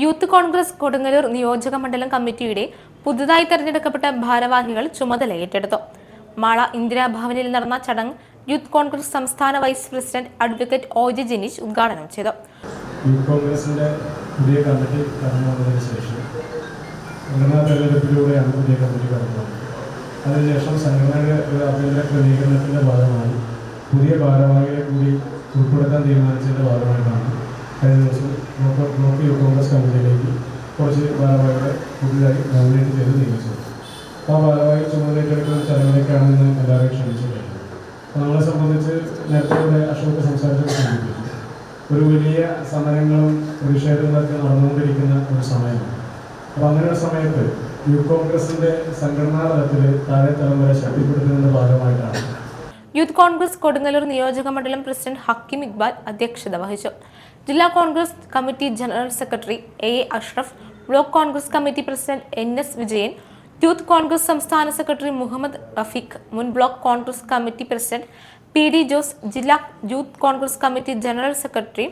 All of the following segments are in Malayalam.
യൂത്ത് കോൺഗ്രസ് കൊടുങ്ങല്ലൂർ നിയോജക മണ്ഡലം കമ്മിറ്റിയുടെ പുതുതായി തെരഞ്ഞെടുക്കപ്പെട്ട ഭാരവാഹികൾ ചുമതല ഏറ്റെടുത്തു. മാള ഇന്ദിരാഭവനിൽ നടന്ന ചടങ്ങ് യൂത്ത് കോൺഗ്രസ് സംസ്ഥാന vice president advocate O J Jineesh ഉദ്ഘാടനം ചെയ്തു. യൂത്ത് കോൺഗ്രസിന്റെ പുതിയ കമ്മിറ്റി കടന്നു വന്നതിന് ശേഷം സംഘടനാ തെരഞ്ഞെടുപ്പിലൂടെയാണ് പുതിയ കമ്മിറ്റി കടന്നു അതിനുശേഷം സംഘടനയുടെ ഒരു ആഭ്യന്തര ക്രമീകരണത്തിന്റെ ഭാഗമായി പുതിയ ഭാരവാഹികളെ കൂടി ഉൾപ്പെടുത്താൻ തീരുമാനിച്ചതിന്റെ ഭാഗമായിട്ടാണ് കഴിഞ്ഞ ദിവസം ബ്ലോക്ക് കോൺഗ്രസ് കമ്മിറ്റിയിലേക്ക് കുറച്ച് ഭാരവാഹികളെ പുതിയതായി നോമിനേറ്റ് ചെയ്ത് നിയമിച്ചത് അപ്പോൾ ആ ഭാരവാഹി ചുമതലയേറ്റെടുക്കുന്ന ചടങ്ങിലേക്കാണ് ഇന്ന് എല്ലാവരെയും അപ്പോൾ നമ്മളെ സംബന്ധിച്ച് നേരത്തെ ഇവിടെ അശോക് സൂചിപ്പിച്ചു ഒരു വലിയ സമരങ്ങളും പ്രതിഷേധങ്ങളൊക്കെ നടന്നുകൊണ്ടിരിക്കുന്ന ഒരു സമയമാണ് അപ്പോൾ അങ്ങനെയുള്ള സമയത്ത് യൂത്ത് കോൺഗ്രസിന്റെ സംഘടനാ തലത്തിൽ താഴെ തലമുറ ശക്തിപ്പെടുത്തുന്നതിന്റെ ഭാഗമായിട്ടാണ് യൂത്ത് കോൺഗ്രസ് കൊടുങ്ങല്ലൂർ നിയോജക മണ്ഡലം പ്രസിഡന്റ് ഹക്കിം ഇക്ബാൽ അധ്യക്ഷത വഹിച്ചു. ജില്ലാ Congress committee general secretary A A Ashraf block Congress committee president N S Vijayan youth Congress സംസ്ഥാന സെക്രട്ടറി മുഹമ്മദ് റഫീഖ് മുൻ block Congress committee president P D Jose ജില്ലാ youth Congress committee general secretary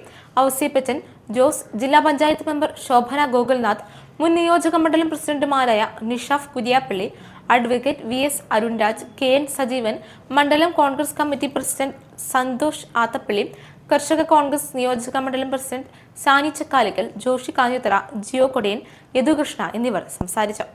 Ousippachan Jose ജില്ലാ പഞ്ചായത്ത് മെമ്പർ ശോഭന ഗോകുൽനാഥ് മുൻ നിയോജക മണ്ഡലം പ്രസിഡന്റുമാരായ Nishaf Kuriappally advocate V S Arunraj K N Sajeevan മണ്ഡലം കോൺഗ്രസ് കമ്മിറ്റി പ്രസിഡന്റ് സന്തോഷ് ആത്തപ്പള്ളി കർഷക കോൺഗ്രസ് നിയോജക മണ്ഡലം പ്രസിഡന്റ് സാനി ചക്കാലിക്കൽ ജോഷി കാഞ്ഞുത്തറ ജിയോ കൊടിയൻ യദുകൃഷ്ണ എന്നിവർ സംസാരിച്ചു.